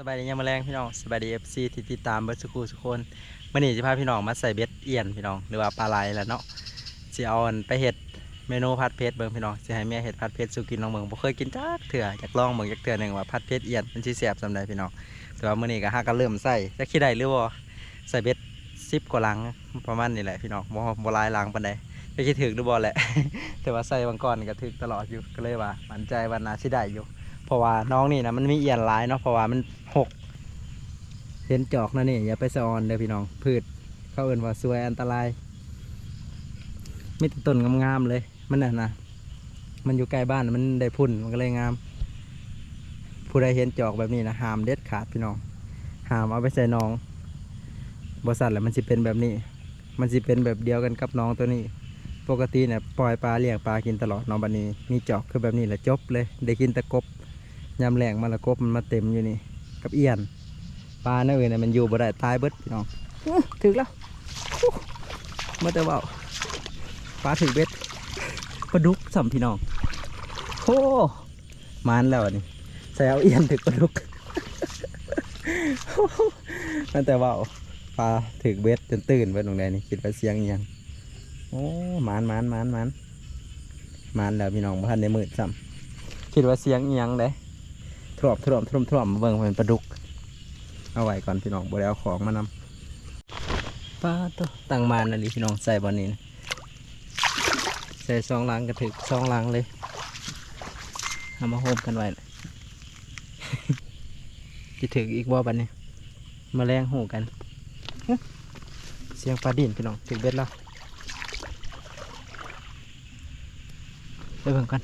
สบายดียามมอแรงพี่น้องสบายดีเอฟซีที่ติดตามเบิร์ดสกูสุกคนมื่อนี้จะพาพี่น้องมาใส่เบ็ดเอียนพี่น้องหรือว่าปลาไหลแล้วเนาะสิเอาอันไปเห็ดเมนูผัดเผ็ดเบิ่งพี่น้องสิให้แม่เห็ดผัดเผ็ดสู่กินน้องเบิ่งบ่เคยกินจักเถื่ออยากลองเบิ่งจักเถื่อหนึ่งว่าผัดเผ็ดเอียนมันสิแซ่บสำใดพี่น้องแต่ว่ามื่อนี้ก็ฮักก็เริ่มใส่จะคิดได้หรือบ่าใส่เบ็ดสิบกว่าลังประมาณนี้แหละพี่น้องบ่บ่ลายลังปานใดจะคิดถึกหรือบ่แหละแต่ว่าใส่บางก่อนก็ถึกตลอดอยู่ก็เลยว่ามั่นใจว่าน่าสิได้อยู่ เพราะว่าน้องนี่นะมันมีเอียนหลายเนาะเพราะว่ามันหกเห็นจอกนะนี่อย่าไปสะออนเด้อพี่น้องพืชเขาเอื่นว่าสวยอันตรายมีต่ต้นงามๆเลย มันน่ะนะมันอยู่ใกล้บ้านมันได้พุ่นมันก็เลยงาม ผู้ใดเห็นจอกแบบนี้นะห้ามเด็ดขาดพี่น้องห้ามเอาไปใส่น้องบริษัทแหละมันสิเป็นแบบนี้ มันสิเป็นแบบเดียวกันกับน้องตัวนี้ ปกติเนี่ยปล่อยปลาเลี้ยงปลากินตลอดน้องบันนี้ มีจอกคือแบบนี้แหละจบเลย ได้กินตะกบ ยำแหลงมาละกบมันมาเต็มอยู่นี่ กับเอียนปลาเนื้อเนี่ยมันอยู่บ่ได้ตายเบิดพี่น้องถือถึกแล้วมาแต่ว่าปลาถึกเบ็ดปลาดุกสัมพี่น้องโอ้มานแล้วนี่ใส่เอาเอียนถึกปลาดุกมันแต่ว่าปลาถึกเบ็ดจนตื่นเบิดตรงใดนี่คิดว่าเสียงอิหยังโอ้มานมานมานมานมานแล้วพี่น้องบ้านในมืดซ้ำคิดว่าเสียงเอียงเด้ ทรวมทรวมทรวมทรวมเบิ่งเป็นปลาดุก เอาไว้ก่อนพี่น้องบ่ได้เอาของมานำป้าตัวตั้งมานะไรพี่น้องใส่บอลนี้นะใส่ซองลังกระถึกซองลังเลยเอามาโฮมกันไว้นะจะถึกอีกบ่บันนี้มาแรงหูกัน เสียงปลาดินพี่น้องถึกเบ็ดแล้วไปเบิ่งกัน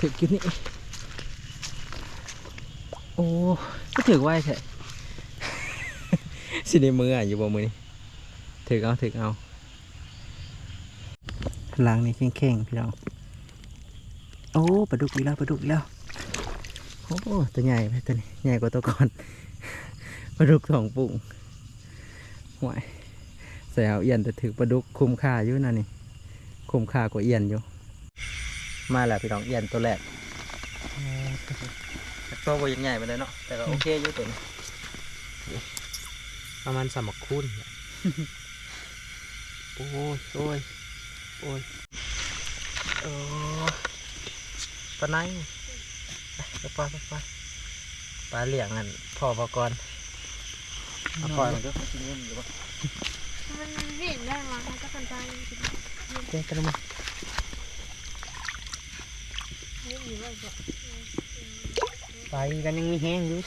ถึกอยู่นี่ โอ้ก็ถึกไว้แท้สิในมืออะอยู่บ่มือนี่ถึกเอาถึกเอาหลังนี่เข่งๆพี่น้องโอ้ปลาดุกอีกแล้วปลาดุกอีกแล้วโอ้ตัวใหญ่ไปตัวนี้ใหญ่กว่าตัวก่อนปลาดุกสองปุ่งห่วยใส่เอาเอียนแต่ถือปลาดุกคุ้มค่าอยู่นะนี่คุ้มค่ากว่าเอียนอยู่ มาแล้วพี่น้องเอียนตัวแรกตัวบยังใหญ่ไปเลยเนาะแต่ก็โอเคอยู่ตัวนี้ประมาณสามคูณโอ้ยโอ้ยโอ้ยโอ้ปลาไหนไปปล่อยไปปล่อยปลาเหลี่ยงอันพ่อพอกรเอาปล่อยมันก็กินเงินอยู่ปะมันเห็นได้มาเขาจะกันไปเจ๊กระมังนี่อยู่ว่าจะ ไปกันยังมีแห้งอยู่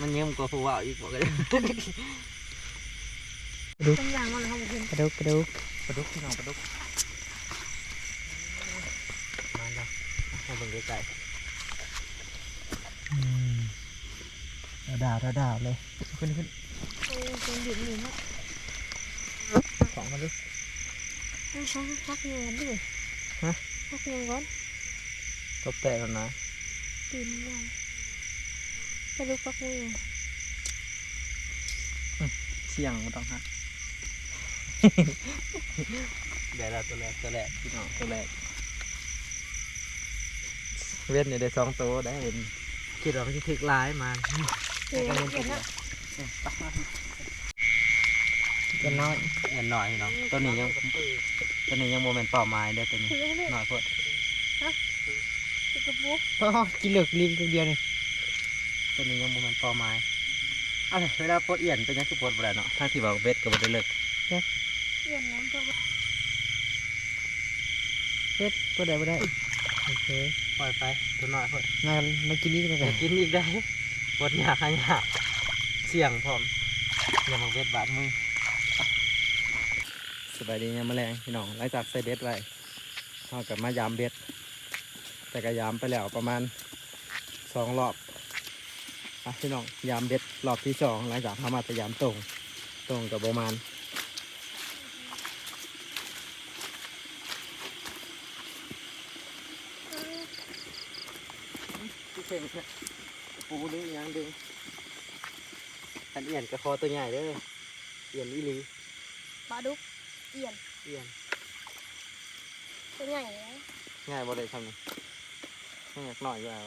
มันเยิ่มกว่าผู้ว่าอีกบอกกันต้องอย่างมันเขาบอกเห็นกระดุกกระดุกกระดุกพี่น้องกระดุกมาแล้วมาเบิ่งใกล้ๆระดาวระดาวเลยขึ้นขึ้นเออเป็นดิบหนึ่งนะสองมาดูให้เขาพักเงินด้วยพักเงินก่อน ตบแตะกันนะตื่นมาไปดูพักเงินเสี่ยงไม่ต้องฮะเดี๋ยวเราตัวแรกตัวแรกพี่น้องตัวแรกเว้นเนี่ยได้สองตัวได้เห็นคิดว่ามันจะถึกหลายมาเห็นเห็นนะจะน้อยเงินหน่อยพี่น้องตัวนี้ยังตัวนี้ยังโมเมนต์เป่าไม้เด้อตัวนี้ถือให้หน่อยพอดถือ กระปุกกินเหลือกลิ้นตัวเดียวนี่ตัวนี้ยังโมเมนต์เป่าไม้อะไรเวลาปลดเอียนเป็นยังคือปลดบ่ได้เนาะถ้าที่บอกเบ็ดก็บ่ได้เลิกเห็นน้ำตัวเบ็ดบ่ได้บ่ได้โอเคปล่อยไปตัวน้อยพอดงานมากินนี่กันอยากกินอีกได้ปวดหยาขยะเสี่ยงพร้อมอย่ามาเบ็ดบาดมือสบายดีเนี่ยแมลงพี่น้องหลังจากใส่เบ็ดไว้เรากับมายามเบ็ด แต่ก็ยามไปแล้วประมาณสองรอบอะพี่น้องยามเบ็ดรอบที่สองหลังจากทำมาแต่ยามตรง ตรงกับประมาณพี่เข่งเนี่ยปูดึงอีกอยังดึงอันเอียนกระคอตัวใหญ่เด้อเอียนอีหลีปลาดุกเอียนเอียนตัวใหญ่เลยง่ายบ่เลยทำนี่ ง่ายหน่อยอยู่แล้ว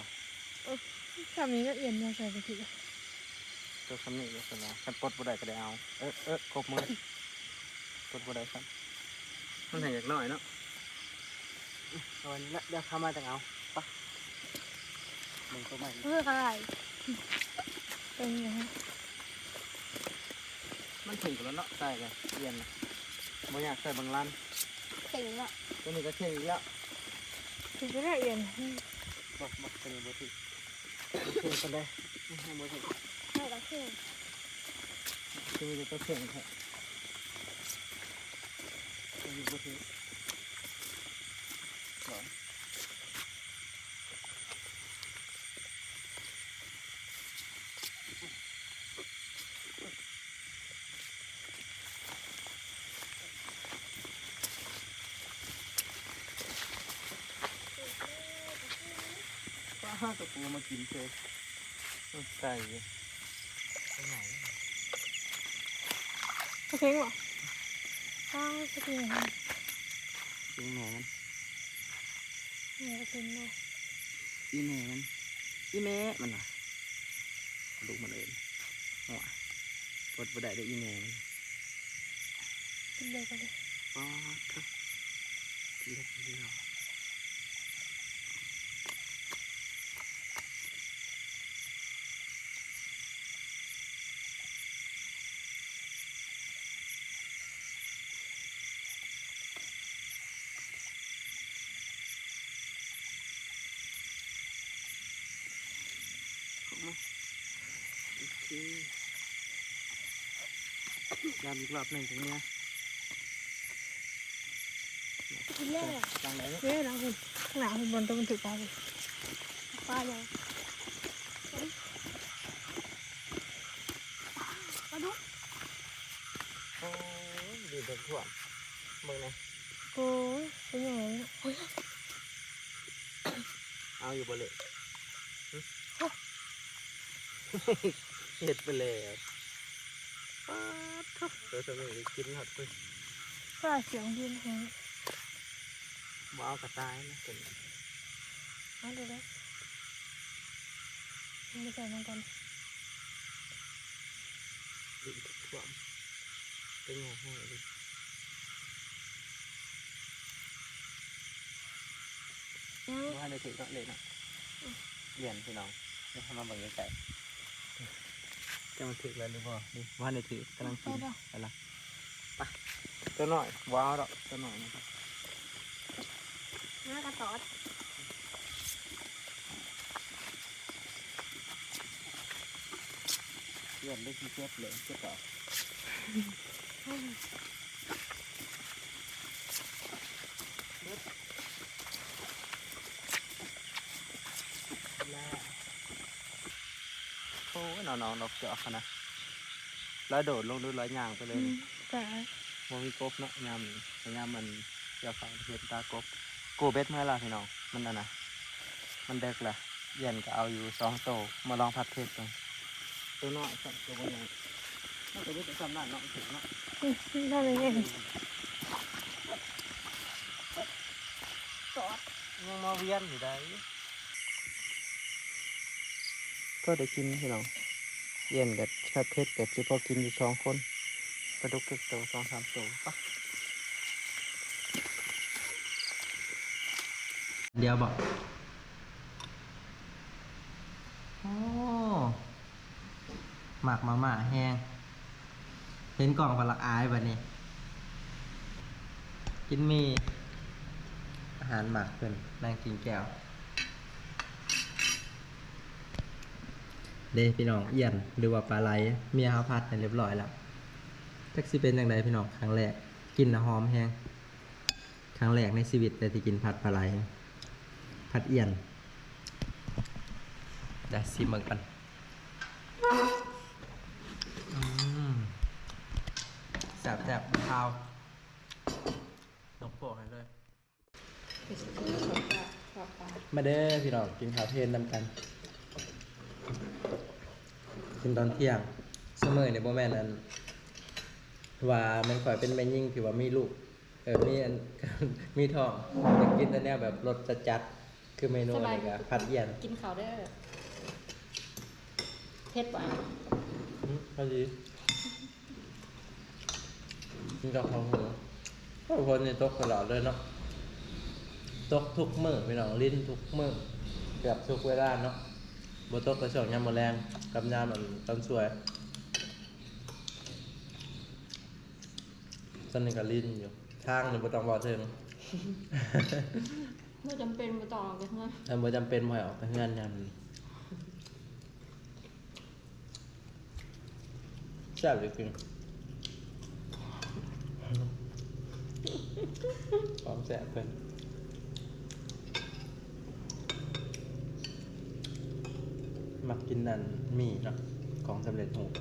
คำนี้ก็เอียนยังใส่ไปทีตัวคำนี้ก็สนะคันปลดบ่ได้ก็ได้เอา เออเออครบมือปลดบ่ได้ครับ มันให้อยากหน่อยเนาะเอาอันนี้ละเดี๋ยวเข้ามาจังเอาไปะมึงตัวใหม่เพื่ออะไรเป็นยังไงมันถึงแล้วเนาะใส่เลยเอียนน่ะบ่อยากใส่บางร้านเก่งอะตัวนี้ก็เท่อีกแล้ว ถึงจะได้เอียน มามาเป็นี้บ่ถึงเท่กันได้ไม่ให้บ่ถึงให้เราเก่งตัวนี้ก็เท่แท้ตัวนี้บ่ถึงสอง ตะปูมากินเลยไก่ไปไหนโอเคหรอข้าวจะเป็นยังไงกินแหนมันเนี่ยเป็นเนาะอีแหนมันอีแม่มันน่ะลูกมันเองหัวกดบ่ได้ได้อีแหนมันเป็นเดียวกันเลยป้าครับกินได้กินได้โอเค ยามอีกรอบหนึ่งถึงเนี้ยกินแรกจังไหนเฮ้ยเราคุณข้างหลังคุณบนตัวมันถือปลาเลยปลาเลยปลาดุกโอ้ยดีเด็ดถ่วงมึงไงโอ้ยเป็นยังไงโอ้ยเอาอยู่บ่เลยหึเห็ดไปเลยป๊าดทุก เดี๋ยวจะมีกินหมดเลยปลาเสียงยืนแหงบ่เอากระต่ายนะเป็นมาดูแล้วไม่ใส่มันก่อนดีทุกถ่วงเป็นไงให้ดิยังว่าได้ถือก็เลยนะเรียนพี่น้องจะทำมาเบิ่งไก่ จะมันถือแล้วหรือเปล่านี่ว่าได้ถือกำลังกินไปละไปตัวหน่อยว้าวดอกตัวหน่อยนะครับหน้ากระตอดเรียนได้ที่เจ็บเลยเจ็บต่อ แล้ว โอ้ยน้องๆนกเจาะขนาดแล้วโดดลงดูร้อยยางไปเลยนี่แต่มมีกบเนาะยามนี้แต่ยามมันเกี่ยวกับเห็นตากบกูเบ็ดเมื่อไรพี่น้องมันอะนะมันเด็กละเย็นก็เอาอยู่สองโตมาลองพัดเพชรกันตัวน้อยสักตัวใหญ่น่าจะได้เป็นสำนักเนาะถึงเนาะทำยังไงตอดยังมาเวียนอยู่ได้ ก็ได้กินพี่น้องเย็นกับพัดเพชรกับจิพอกินอยู่สองคนปลาดุกเก็กโตสองสามโตปะเดี๋ยวบอกโอ้หมักมาม่าแห้งเห็นกล่องปลักอายแบบนี้ กินมีอาหารหมักเพิ่นนั่งกินแก้ว เด้พี่น้องเอียนหรือว่าปลาไหลเมียเขาพัดให้เรียบร้อยแล้วจักสิเป็นอยังไงพี่น้องครั้งแรกกินนะหอมแห้งครั้งแรกในชีวิตแต่ที่กินผัดปลาไหลผัดเอียนเดี๋ยวซิมเบิ่งกันแซ่บแซ่บข้าวนกโปะให้เลย มาเด้อพี่น้องกินข้าวเทนนำกัน กินตอนเที่ยงเสมอในโบแมนนั้น ว่ามันข่อยเป็นแม่ยิ่งที่ว่ามีลูกเออมีอัน มีท้องอยากกินแต่แนวแบบรสจัดๆคือเมนูอะไรก็ผัดเอี่ยนกินข้าวได้อเผ็ดป่ะอืมพอดีกินกับข้าวหมูก็คนนี่ตกตลอดเลยเนาะตกทุกมื้อพี่น้องลิ้นทุกมื้อเกือบทุกเวลาเนาะ บ่ตกกระช่วงยามมื้อแรงกับยามอันตอนสวยตอนนี้ก็ลิ้นอยู่ทางนี่บ่ต้องบ่ถึงเมื่อจำเป็นมาต่อกันนะถ้าบ่จำเป็นบ่ให้ออกไปเฮือนยามนี้แซ่บจริงๆความแซ่บเพิ่น มักกินนั่นหมี่นะของสำเร็จรูป